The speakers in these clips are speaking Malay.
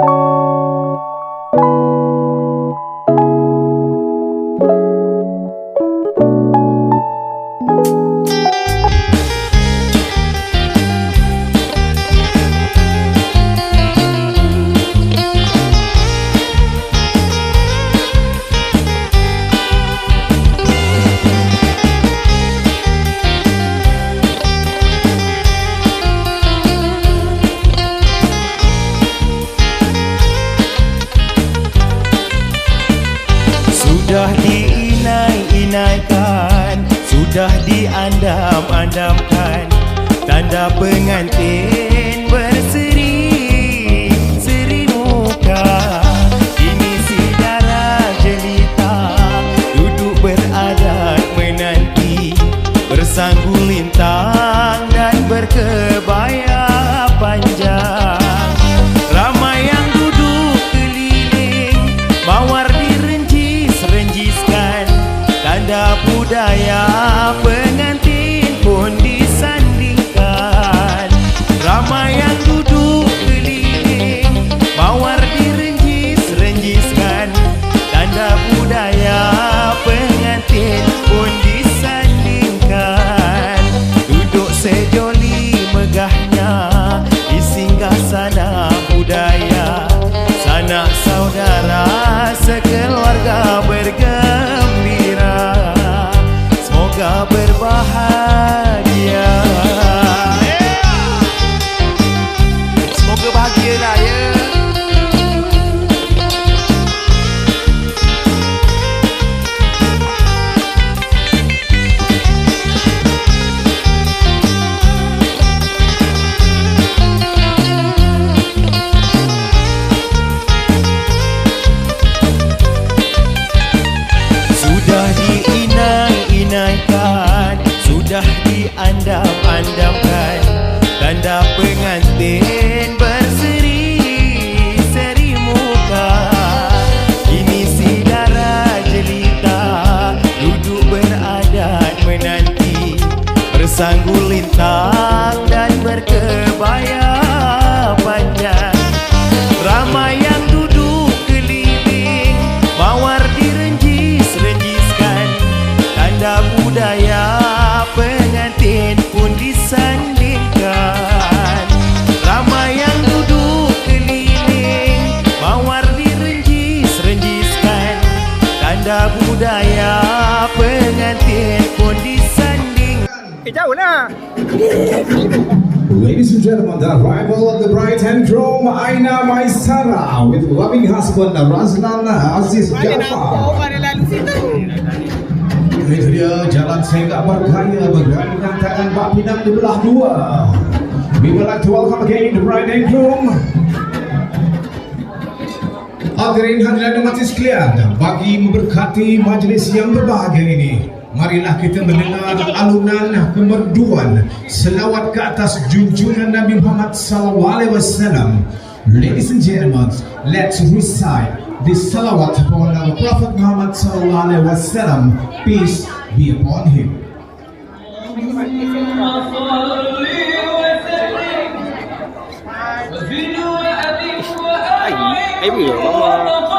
Sudah Sudah diandam-andamkan. Tanda pengantin Bersanggul Lah Ladies and gentlemen, the arrival of the bride and groom Aina Maisara with loving husband Razlan Aziz Jafar. yang Itu dia jalan sehingga bergaya bergaya dengan tangan Mbak Pinang di belah dua. We would like to welcome again the bride and groom. Hadirin hadirat umat sekalian, bagi memberkati majlis yang berbahagia ini, marilah kita mendengar alunan kemerduan selawat ke atas junjungan Nabi Muhammad sallallahu alaihi wasallam. Ladies and gentlemen, let's recite this salawat upon our Prophet Muhammad sallallahu alaihi wasallam. Peace be upon him. Ay, ay, mama.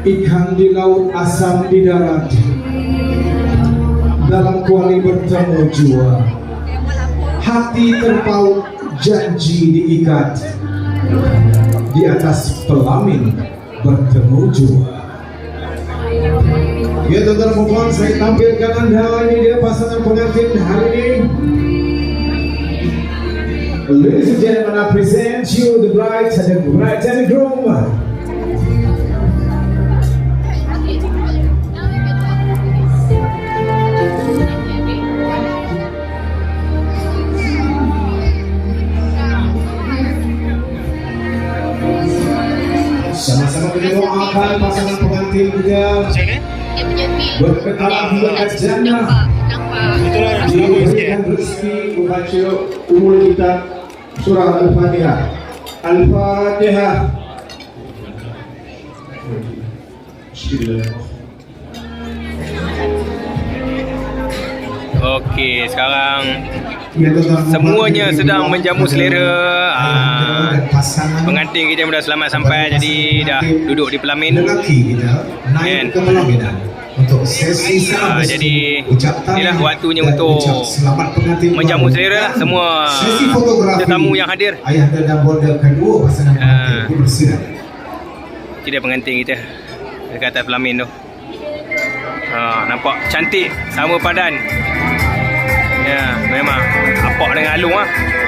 Ikan di laut, asam di darat. Dalam kuali bertemu jua. Hati terpaut, janji diikat Di atas pelamin bertemu jua Ya dan puan, saya tampilkan anda Ini dia pasangan pengantin hari ini. Ladies and gentlemen, I present you the bride and the bride and the groom Nampak, nampak. Itulah yang sikit. Membaca umul kita surah Al-Fatihah. Al-Fatihah. Bismillahirrahmanirrahim. Okey, sekarang Ya, Semuanya sedang menjamu selera, ah, pengantin kita pun dah selamat sampai jadi dah duduk di pelamin. lelaki kita naik Kan? Untuk sesi Ah, restu, jadi, ucap tahniah inilah waktunya dan untuk menjamu selera Dan semua tetamu yang hadir. ayah dan bonda kedua pasangan Ah. pengantin bersiap Tidak pengantin kita dekat atas pelamin tu. Ha, nampak cantik sama padan. Ya, memang apak dengan alung ah. Pengantin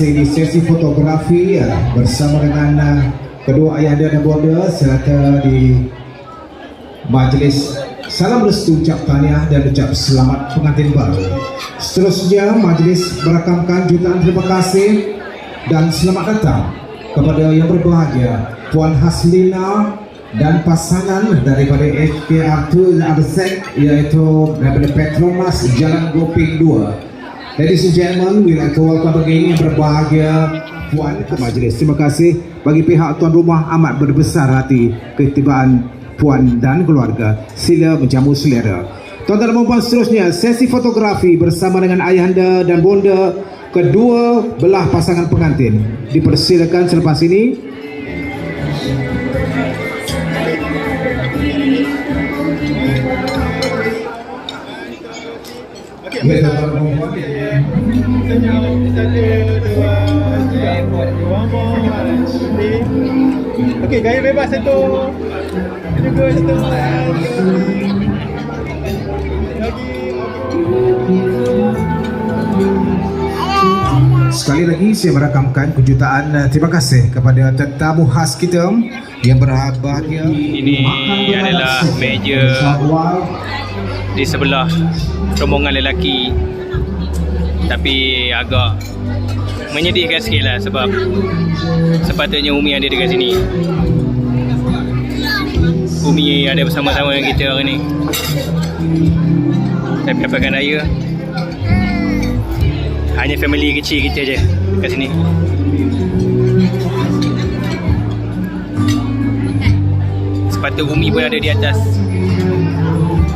masih di sesi fotografi ya, bersama dengan uh, kedua ayah dan bonda serta di majlis salam restu ucap tahniah dan ucap selamat pengantin baru. Seterusnya majlis merakamkan jutaan terima kasih dan selamat datang kepada yang berbahagia Puan Haslina dan pasangan daripada FKR 2 Absek iaitu daripada Petronas Jalan Goping 2 Ladies and gentlemen, we like to welcome again yang berbahagia Puan ke majlis. Terima kasih bagi pihak tuan rumah amat berbesar hati ketibaan Puan dan keluarga. Sila menjamu selera. Tuan-tuan dan puan seterusnya, sesi fotografi bersama dengan ayahanda dan bonda kedua belah pasangan pengantin. Dipersilakan selepas ini. Tuan-tuan dan puan. Okey, gaya bebas satu. Dua satu. Sekali lagi saya merakamkan kejutaan uh, terima kasih kepada tetamu khas kita yang berbahagia. Ini adalah meja di sebelah rombongan lelaki. Tapi agak menyedihkan sikit lah sebab sepatutnya Umi ada dekat sini. Umi ada bersama-sama dengan kita hari ni. Tapi apakah raya. Hanya family kecil kita je kat sini. Sepatut Umi pun ada di atas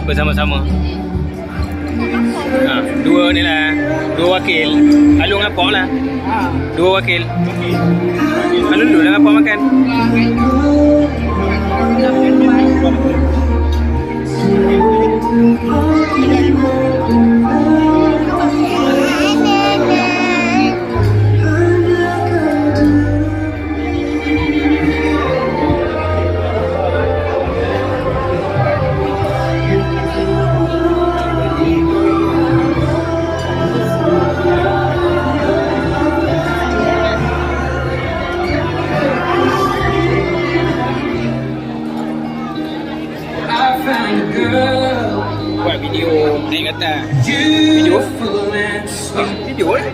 bersama-sama. Ha, dua ni lah. Dua wakil. Alung dengan Pok lah. Dua wakil. Alung dulu dengan Pok makan. I found a girl. Buat video? Naik kata video? Sweet. Video eh?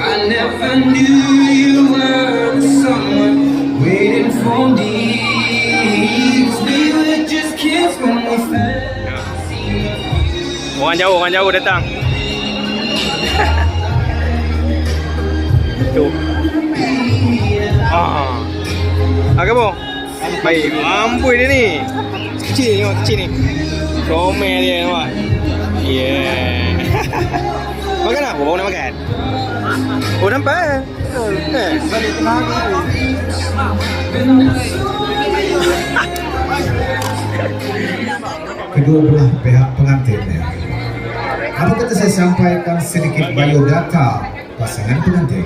I never knew you were someone waiting for me. we were just kids when we fell. orang jauh orang jauh datang. Tu. ah ah. Kamu baik. Amboi dia ni kecil ni tengok kecil ni comel dia nampak yeah makan Oh, baru nak makan? Oh, nampak? Eh. Kedua belah pihak pengantin. Apa kata saya sampaikan sedikit biodata pasangan pengantin.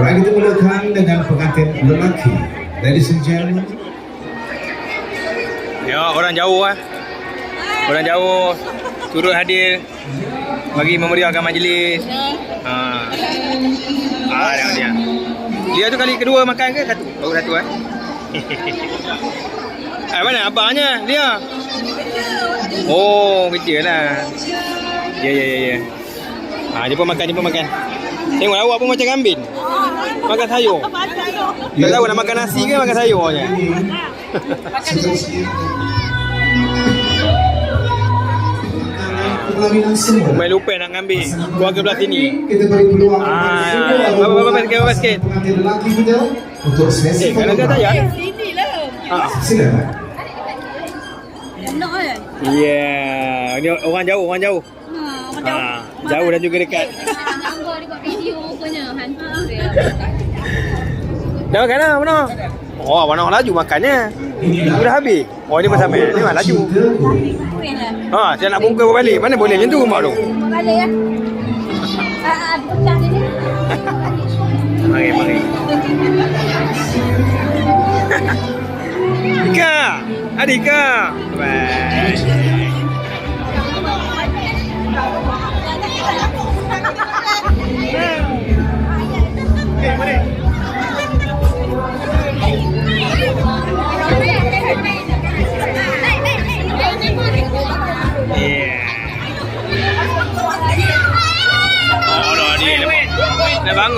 Baik kita mulakan dengan pengantin lelaki. Ladies and gentlemen, Ya, orang jauh ah. Orang jauh turut hadir bagi memeriahkan majlis. Ha. Ah, dia dia. Dia tu kali kedua makan ke satu? Baru satu eh. Eh mana abangnya dia? Oh, kerja lah. Ya ya ya ya. Ha, jumpa makan, jumpa makan. Tengok awak pun macam kambing. Makan sayur. Tak tahu nak makan nasi ke makan sayur je. seterusnya perkahwinan semua. Main lupa nak ambil keluarga belah sini. Kita beri peluang Ah, kepada ya. semua Bapak, bapak, bapak, sikit, bapak, sikit. pengantin lelaki kita untuk sesi Eh, kalau dia tak ya? Ha. Silakan. Nak kan? Ya, ni orang jauh, orang jauh. Ha, jauh dan juga dekat. Nampak dekat video rupanya hantu dia. Dah makan dah, mana? Oh, mana orang laju makannya. Sudah habis. Oh, ni pasal main. Ni mah laju. Ha, saya nak bungkus balik. Mana boleh macam tu mak tu? Balik ya. Ah, ah, pecah ni. Mari, mari. Ika! Adika! Baik.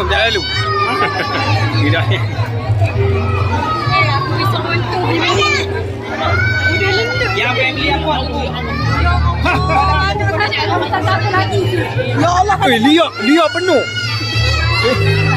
Dah bangun tak lalu. Tidak.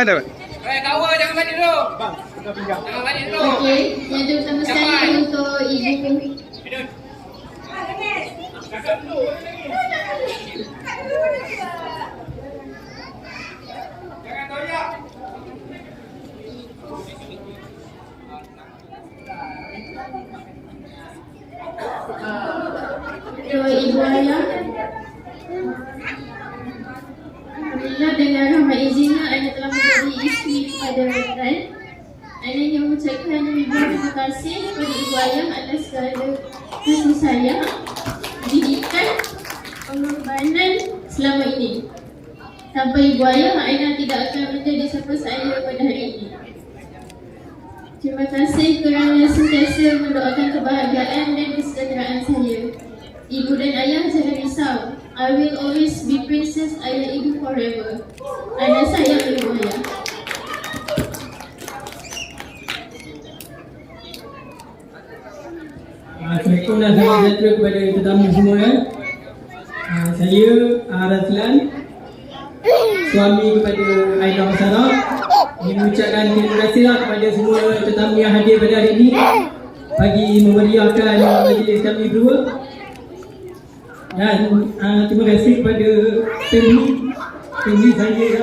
Ada. okey, yang terutama sekali untuk ibu untuk ibu ayah. Alhamdulillah dengan rahmat izinnya Ana telah menjadi isteri kepada Ran. Ana ingin mengucapkan ribuan terima kasih kepada ibu ayah atas segala kasih sayang, didikan, pengorbanan selama ini. Tanpa ibu ayah, Aina tidak akan menjadi siapa saya pada hari ini. Terima kasih kerana sentiasa mendoakan kebahagiaan dan kesejahteraan saya. Ibu dan ayah jangan risau. I will always be Princess Ayah Ibu forever. Ana sayang ibu ayah. Assalamualaikum dan salam sejahtera kepada tetamu semua ya. Saya uh, Razlan Suami kepada Aina Masara Mengucapkan terima kasihlah kepada semua tetamu yang hadir pada hari ini. Bagi memeriahkan majlis kami berdua. Dan uh, terima kasih kepada family Family saya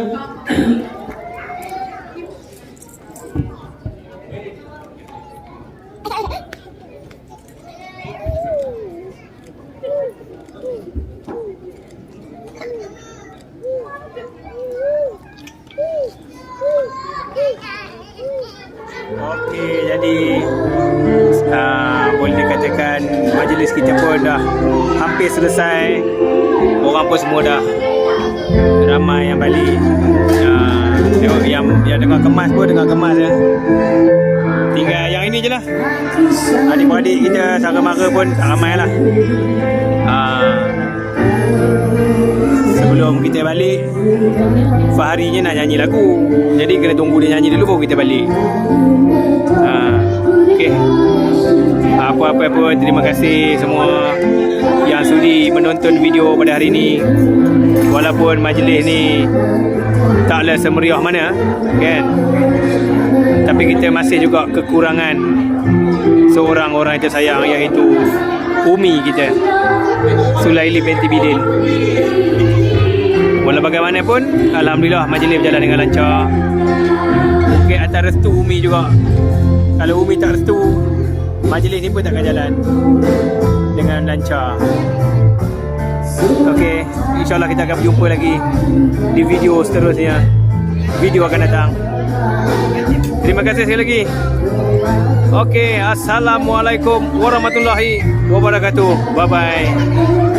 yang yang dengar kemas pun dengar kemas ya. Tinggal yang ini je lah. Adik-beradik kita saudara mara pun ramai lah. Uh, sebelum kita balik Fahri je nak nyanyi lagu Jadi kena tunggu dia nyanyi dulu baru kita balik ha, Okay Apa-apa pun terima kasih semua Yang sudi menonton video pada hari ini Walaupun majlis ni Taklah semeriah mana Kan? Tapi kita masih juga kekurangan Seorang orang yang tersayang Iaitu Umi kita Sulaili binti Bidin Walau bagaimanapun Alhamdulillah majlis berjalan dengan lancar. Mungkin atas restu Umi juga. Kalau Umi tak restu Majlis ni pun takkan jalan Dengan lancar Okey InsyaAllah kita akan berjumpa lagi Di video seterusnya. Video akan datang. Terima kasih sekali lagi. Okey Assalamualaikum Warahmatullahi Wabarakatuh. Bye bye